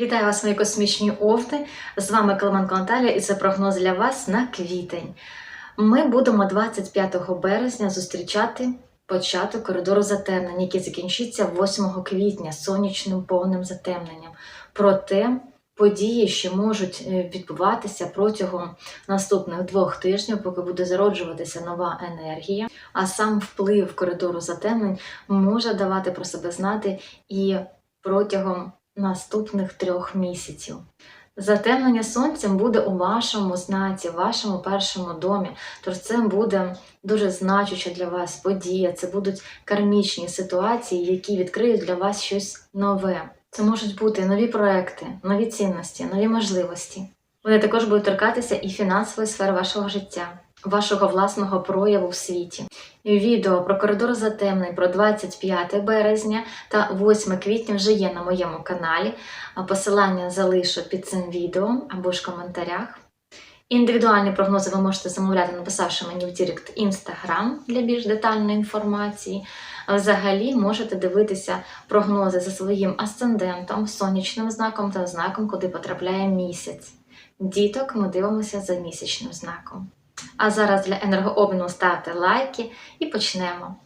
Вітаю вас, мої космічні овни! З вами Клименко Наталія і це прогноз для вас на квітень. Ми будемо 25 березня зустрічати початок коридору затемнень, який закінчиться 8 квітня сонячним повним затемненням. Проте події, що можуть е, відбуватися протягом наступних двох тижнів, поки буде зароджуватися нова енергія, а сам вплив коридору затемнень може давати про себе знати і протягом наступних трьох місяців. Затемнення сонцем буде у вашому знаці, в вашому першому домі. Тож це буде дуже значуща для вас подія. Це будуть кармічні ситуації, які відкриють для вас щось нове. Це можуть бути нові проекти, нові цінності, нові можливості. Вони також будуть торкатися і фінансової сфери вашого життя, вашого власного прояву в світі. Відео про коридор затемнень про 25 березня та 8 квітня вже є на моєму каналі. Посилання залишу під цим відео або ж в коментарях. Індивідуальні прогнози ви можете замовляти, написавши мені в Дірект Instagram для більш детальної інформації. Взагалі можете дивитися прогнози за своїм асцендентом, сонячним знаком та знаком, куди потрапляє місяць. Діток ми дивимося за місячним знаком. А зараз для енергообміну ставте лайки і почнемо.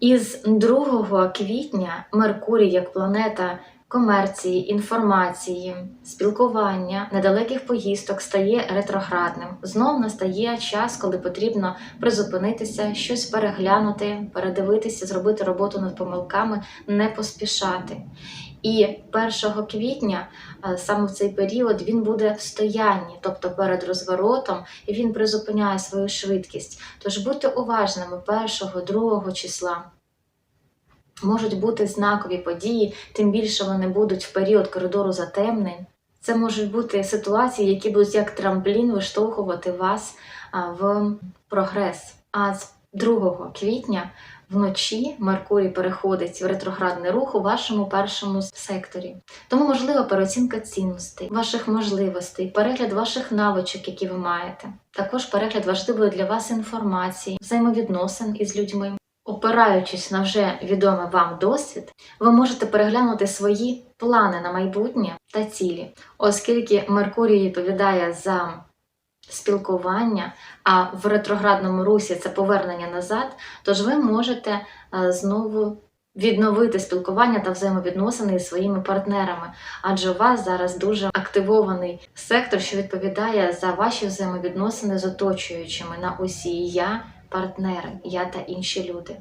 Із 2 квітня Меркурій як планета комерції, інформації, спілкування, недалеких поїздок стає ретроградним. Знов настає час, коли потрібно призупинитися, щось переглянути, передивитися, зробити роботу над помилками, не поспішати. І 1 квітня, е, саме в цей період, він буде в стоянні, тобто перед розворотом, і він призупиняє свою швидкість. Тож будьте уважними 1, 2 числа. Можуть бути знакові події, тим більше вони будуть в період коридору затемнень. Це можуть бути ситуації, які будуть як трамплін виштовхувати вас в прогрес. А з 2 квітня вночі Меркурій переходить в ретроградний рух у вашому першому секторі. Тому можлива переоцінка цінностей, ваших можливостей, перегляд ваших навичок, які ви маєте. Також перегляд важливої для вас інформації, взаємовідносин із людьми. Опираючись на вже відомий вам досвід, ви можете переглянути свої плани на майбутнє та цілі, оскільки Меркурій відповідає за спілкування, а в ретроградному русі це повернення назад, тож ви можете е, знову відновити спілкування та взаємовідносини із своїми партнерами, адже у вас зараз дуже активований сектор, що відповідає за ваші взаємовідносини з оточуючими на усі я, партнери, я та інші люди.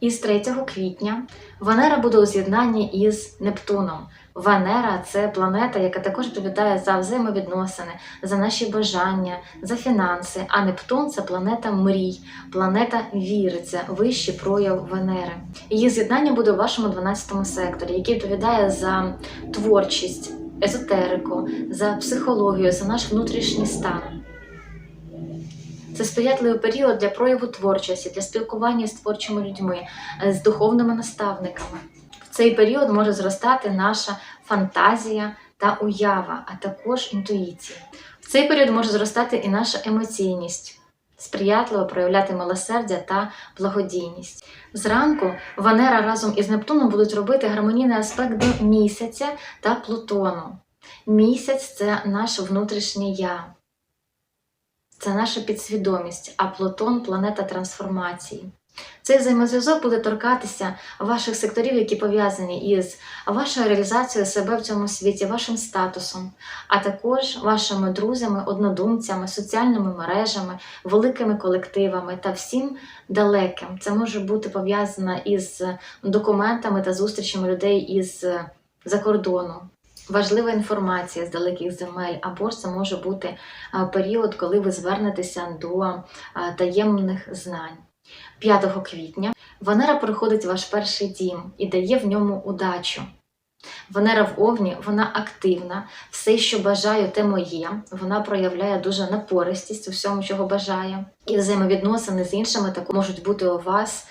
І з 3 квітня Венера буде у з'єднанні із Нептуном. Венера це планета, яка також відповідає за взаємовідносини, за наші бажання, за фінанси. А Нептун це планета мрій, планета віри, це вищий прояв Венери. Її з'єднання буде у вашому 12 секторі, який відповідає за творчість, езотерику, за психологію, за наш внутрішній стан. Це сприятливий період для прояву творчості, для спілкування з творчими людьми, е, з духовними наставниками. В цей період може зростати наша фантазія та уява, а також інтуїція. В цей період може зростати і наша емоційність, сприятливо проявляти милосердя та благодійність. Зранку Венера разом із Нептуном будуть робити гармонійний аспект до місяця та Плутону. Місяць це наше внутрішнє я. Це наша підсвідомість, а Плутон планета трансформації. Цей взаємозв'язок буде торкатися ваших секторів, які пов'язані із вашою реалізацією себе в цьому світі, вашим статусом, а також вашими друзями, однодумцями, соціальними мережами, великими колективами та всім далеким. Це може бути пов'язано із документами та зустрічами людей із за кордону. Важлива інформація з далеких земель, або ж це може бути період, коли ви звернетеся до таємних знань. 5 квітня Венера проходить ваш перший дім і дає в ньому удачу. Венера в Овні, вона активна, все, що бажаю, те моє. Вона проявляє дуже напористість у всьому, чого бажає. І взаємовідносини з іншими так можуть бути у вас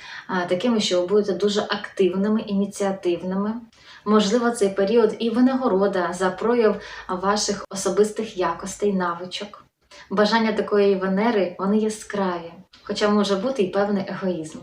такими, що ви будете дуже активними, ініціативними. Можливо, цей період і винагорода за прояв ваших особистих якостей, навичок. Бажання такої Венери вони яскраві, хоча може бути і певний егоїзм.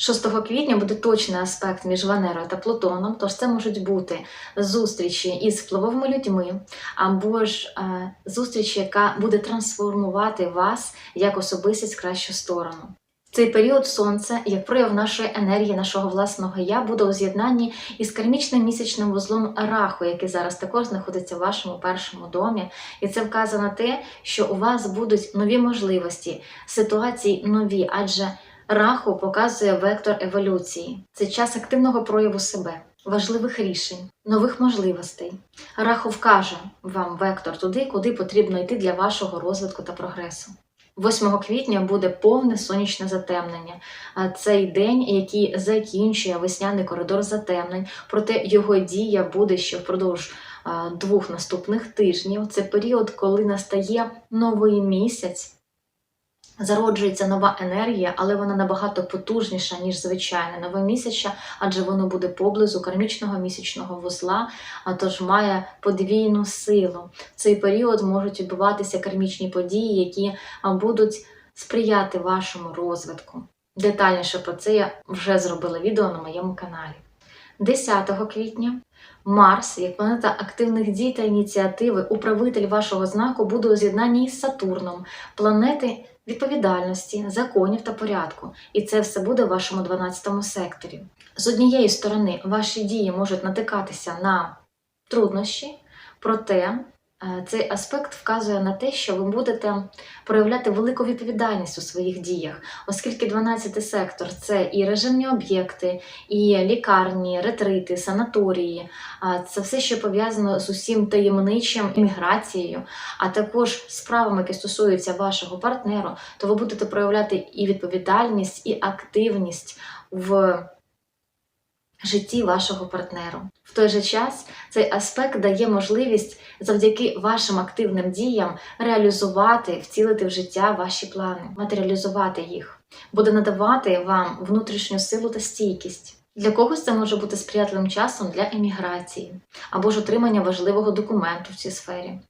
6 квітня буде точний аспект між Венерою та Плутоном, тож це можуть бути зустрічі із впливовими людьми, або ж е, зустріч, яка буде трансформувати вас як особистість в кращу сторону. Цей період сонце, як прояв нашої енергії, нашого власного я, буде у з'єднанні із кармічним місячним вузлом Раху, який зараз також знаходиться в вашому першому домі. І це вказує на те, що у вас будуть нові можливості, ситуації нові, адже Раху показує вектор еволюції. Це час активного прояву себе, важливих рішень, нових можливостей. Раху вкаже вам вектор туди, куди потрібно йти для вашого розвитку та прогресу. 8 квітня буде повне сонячне затемнення. Цей день, який закінчує весняний коридор затемнень, проте його дія буде ще впродовж двох наступних тижнів. Це період, коли настає новий місяць. Зароджується нова енергія, але вона набагато потужніша, ніж звичайне нове місяця, адже воно буде поблизу кармічного місячного вузла, а тож має подвійну силу. В цей період можуть відбуватися кармічні події, які будуть сприяти вашому розвитку. Детальніше про це я вже зробила відео на моєму каналі. 10 квітня Марс, як планета активних дій та ініціативи, управитель вашого знаку, буде у з'єднанні із Сатурном, планети відповідальності, законів та порядку. І це все буде в вашому 12 секторі. З однієї сторони, ваші дії можуть натикатися на труднощі, проте цей аспект вказує на те, що ви будете проявляти велику відповідальність у своїх діях, оскільки 12 сектор це і режимні об'єкти, і лікарні, ретрити, санаторії, це все, що пов'язано з усім таємничим імміграцією, а також справами, які стосуються вашого партнеру, то ви будете проявляти і відповідальність, і активність в житті вашого партнеру. В той же час цей аспект дає можливість завдяки вашим активним діям реалізувати, втілити в життя ваші плани, матеріалізувати їх, буде надавати вам внутрішню силу та стійкість. Для когось це може бути сприятливим часом для еміграції або ж отримання важливого документу в цій сфері.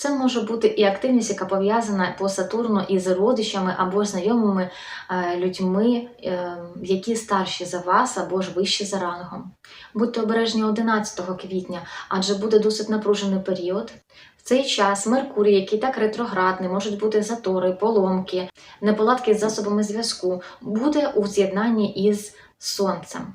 Це може бути і активність, яка пов'язана по Сатурну із родичами або знайомими е, людьми, е, які старші за вас або ж вищі за рангом. Будьте обережні 11 квітня, адже буде досить напружений період. В цей час Меркурій, який так ретроградний, можуть бути затори, поломки, неполадки з засобами зв'язку, буде у з'єднанні із Сонцем.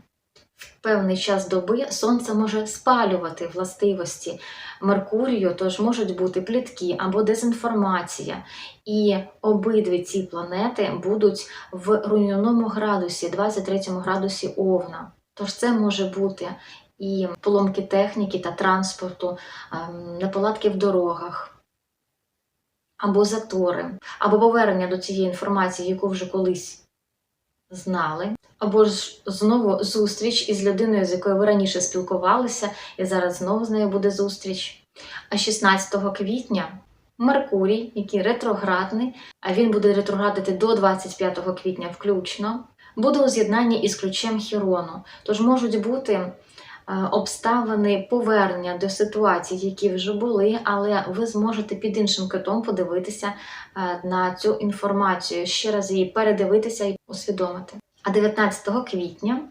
Певний час доби сонце може спалювати властивості Меркурію, тож можуть бути плітки або дезінформація. І обидві ці планети будуть в руйнівному градусі, 23 градусі Овна. Тож це може бути і поломки техніки та транспорту, ем, неполадки в дорогах, або затори, або повернення до цієї інформації, яку вже колись знали. Або ж знову зустріч із людиною, з якою ви раніше спілкувалися, і зараз знову з нею буде зустріч. А 16 квітня Меркурій, який ретроградний, а він буде ретроградити до 25 квітня включно, буде у з'єднанні із ключем Хірону. Тож можуть бути е, обставини повернення до ситуацій, які вже були, але ви зможете під іншим китом подивитися е, на цю інформацію, ще раз її передивитися і усвідомити. А 19 квітня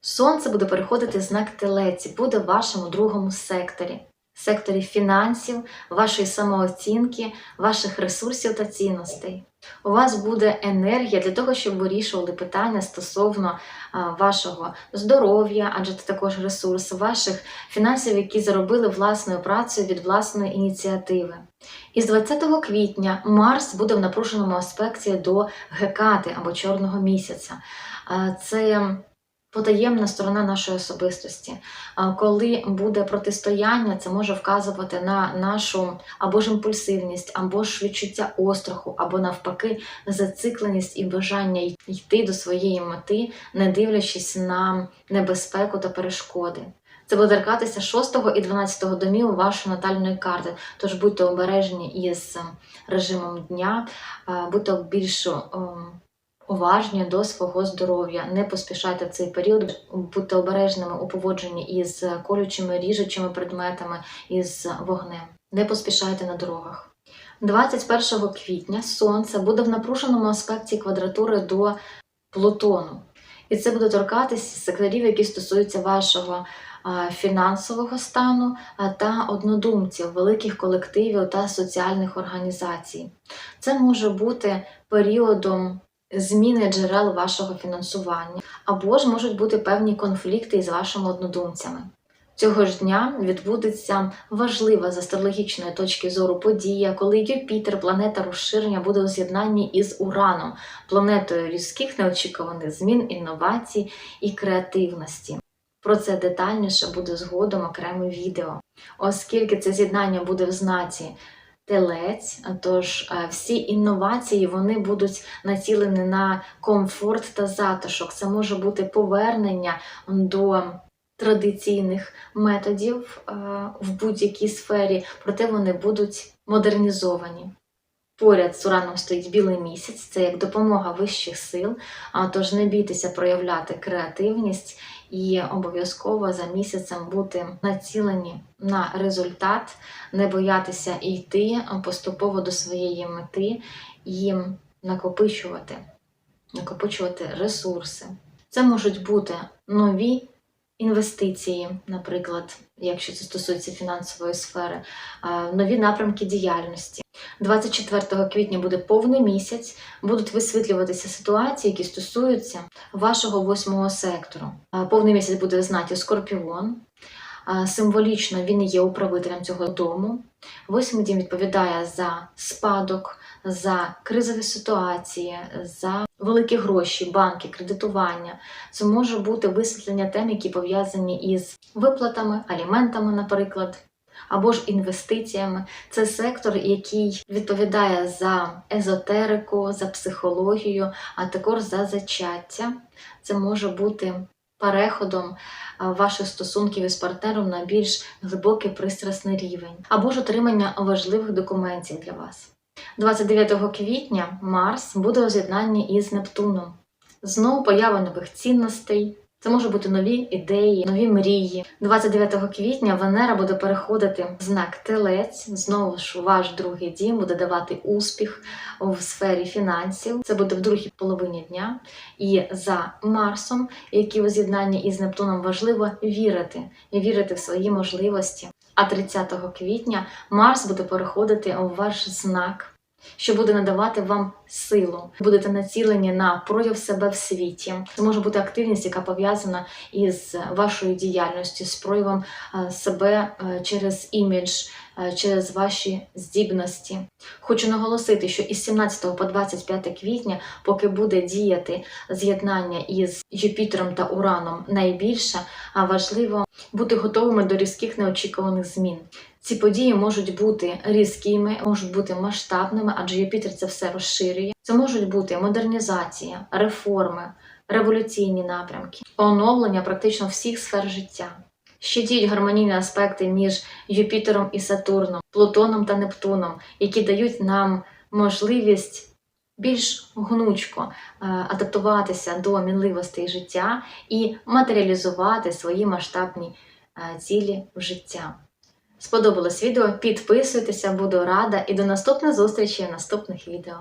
сонце буде переходити в знак телеці, буде в вашому другому секторі, секторі фінансів, вашої самооцінки, ваших ресурсів та цінностей. У вас буде енергія для того, щоб вирішували питання стосовно вашого здоров'я, адже це також ресурс, ваших фінансів, які заробили власною працею від власної ініціативи. І з 20 квітня Марс буде в напруженому аспекті до Гекати або Чорного місяця. Це потаємна сторона нашої особистості. Коли буде протистояння, це може вказувати на нашу або ж імпульсивність, або ж відчуття остраху, або навпаки, зацикленість і бажання йти до своєї мети, не дивлячись на небезпеку та перешкоди. Це буде торкатися 6 і 12 домів вашої натальної карти. Тож будьте обережні із ем, режимом дня, е, будьте більш уважні до свого здоров'я. Не поспішайте цей період, будьте обережними у поводженні із колючими, ріжучими предметами, із вогнем. Не поспішайте на дорогах. 21 квітня сонце буде в напруженому аспекті квадратури до Плутону. І це буде торкатися секторів, які стосуються вашого фінансового стану та однодумців, великих колективів та соціальних організацій. Це може бути періодом зміни джерел вашого фінансування, або ж можуть бути певні конфлікти із вашими однодумцями. Цього ж дня відбудеться важлива з астрологічної точки зору подія, коли Юпітер, планета розширення, буде у з'єднанні із Ураном, планетою різких неочікуваних змін, інновацій і креативності. Про це детальніше буде згодом окреме відео. Оскільки це з'єднання буде в знаці телець, тож е, всі інновації вони будуть націлені на комфорт та затишок. Це може бути повернення до традиційних методів е, в будь-якій сфері, проте вони будуть модернізовані. Поряд з ураном стоїть білий місяць, це як допомога вищих сил, тож не бійтеся проявляти креативність і обов'язково за місяцем бути націлені на результат, не боятися йти поступово до своєї мети і накопичувати, накопичувати ресурси. Це можуть бути нові інвестиції, наприклад, якщо це стосується фінансової сфери, нові напрямки діяльності. 24 квітня буде повний місяць, будуть висвітлюватися ситуації, які стосуються вашого восьмого сектору. Повний місяць буде в Скорпіон. Символічно він є управителем цього дому. Восьмий дім відповідає за спадок, за кризові ситуації, за великі гроші, банки, кредитування. Це може бути висвітлення тем, які пов'язані із виплатами, аліментами, наприклад, або ж інвестиціями. Це сектор, який відповідає за езотерику, за психологію, а також за зачаття. Це може бути переходом ваших стосунків із партнером на більш глибокий пристрасний рівень, або ж отримання важливих документів для вас. 29 квітня Марс буде у з'єднанні із Нептуном. Знову поява нових цінностей. Це можуть бути нові ідеї, нові мрії. 29 квітня Венера буде переходити в знак Телець. Знову ж ваш другий дім буде давати успіх в сфері фінансів. Це буде в другій половині дня. І за Марсом, який у з'єднанні із Нептуном важливо вірити і вірити в свої можливості. А 30 квітня Марс буде переходити у ваш знак що буде надавати вам силу. Будете націлені на прояв себе в світі. Це може бути активність, яка пов'язана із вашою діяльністю, з проявом е, себе е, через імідж, е, через ваші здібності. Хочу наголосити, що із 17 по 25 квітня, поки буде діяти з'єднання із Юпітером та Ураном найбільше, важливо бути готовими до різких неочікуваних змін. Ці події можуть бути різкими, можуть бути масштабними, адже Юпітер це все розширює. Це можуть бути модернізація, реформи, революційні напрямки, оновлення практично всіх сфер життя. Ще діють гармонійні аспекти між Юпітером і Сатурном, Плутоном та Нептуном, які дають нам можливість більш гнучко е, адаптуватися до мінливостей життя і матеріалізувати свої масштабні е, цілі в життя. Сподобалось відео? Підписуйтеся, буду рада і до наступних зустрічей в наступних відео.